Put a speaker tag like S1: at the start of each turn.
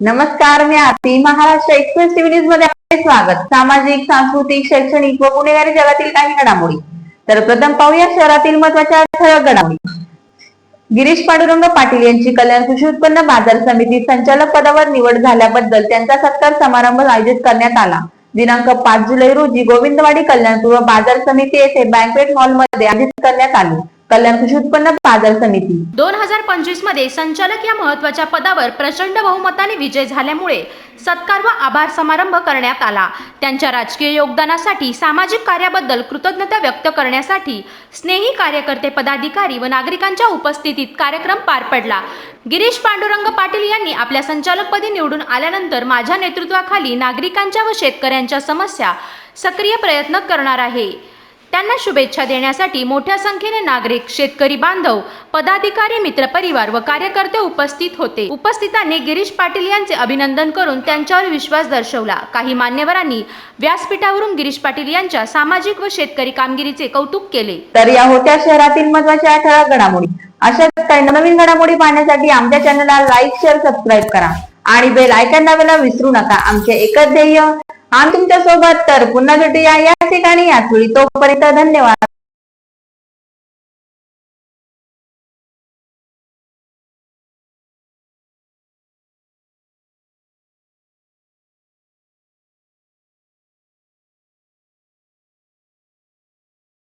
S1: नमस्कार मी Aarti Maharashtra express TV न्यूजमध्ये आपले स्वागत. सामाजिक सांस्कृतिक शैक्षणिक व गुन्हेगारी जगातील काही घडामोडी. तर प्रथम पाहूया शहरातील महत्त्वाच्या ठळक घडामोडी. गिरीश पांडुरंग पाटील यांची कल्याण कृषी उत्पन्न बाजार समिती संचालक पदावर निवड झाल्याबद्दल त्यांचा सत्कार समारंभ आयोजित करण्यात आला. दिनांक पाच जुलै रोजी गोविंदवाडी कल्याणपूर्व बाजार समिती येथे बँकवेट हॉलमध्ये आयोजित करण्यात आले. कल्याण कृषी उत्पन्न बाजार समिती.
S2: दोन हजार पंचवीसमध्ये संचालक या महत्त्वाच्या पदावर प्रचंड बहुमताने विजय झाल्यामुळे सत्कार व आभार समारंभ करण्यात आला. त्यांच्या राजकीय योगदानासाठी सामाजिक कार्याबद्दल कृतज्ञता व्यक्त करण्यासाठी स्नेही कार्यकर्ते पदाधिकारी व नागरिकांच्या उपस्थितीत कार्यक्रम पार पडला. गिरीश पांडुरंग पाटील यांनी आपल्या संचालकपदी निवडून आल्यानंतर माझ्या नेतृत्वाखाली नागरिकांच्या व शेतकऱ्यांच्या समस्या सक्रिय प्रयत्न करणार आहे. त्यांना शुभेच्छा देण्यासाठी मोठ्या संख्येने नागरिक शेतकरी बांधव पदाधिकारी मित्रपरिवार व कार्यकर्ते उपस्थित होते. उपस्थितांनी गिरीश पाटील यांचे अभिनंदन करून त्यांच्यावर विश्वास दर्शवला. काही मान्यवरांनी व्यासपीठावरून गिरीश पाटील यांच्या सामाजिक व शेतकरी कामगिरीचे कौतुक केले.
S1: तर या होत्या शहरातील महत्त्वाच्या ठळक घडामोडी. अशाच काही नवीन घडामोडी पाहण्यासाठी आमच्या चॅनलला लाईक शेअर सबस्क्राईब करा. आणि बेल आयकॉन दाबायला विसरू नका. आमचे एकच ध्येय आम्ही तुमच्यासोबत तर पुन्हा भेटूया या ठिकाणी. या थोडी तोपर्यंत धन्यवाद.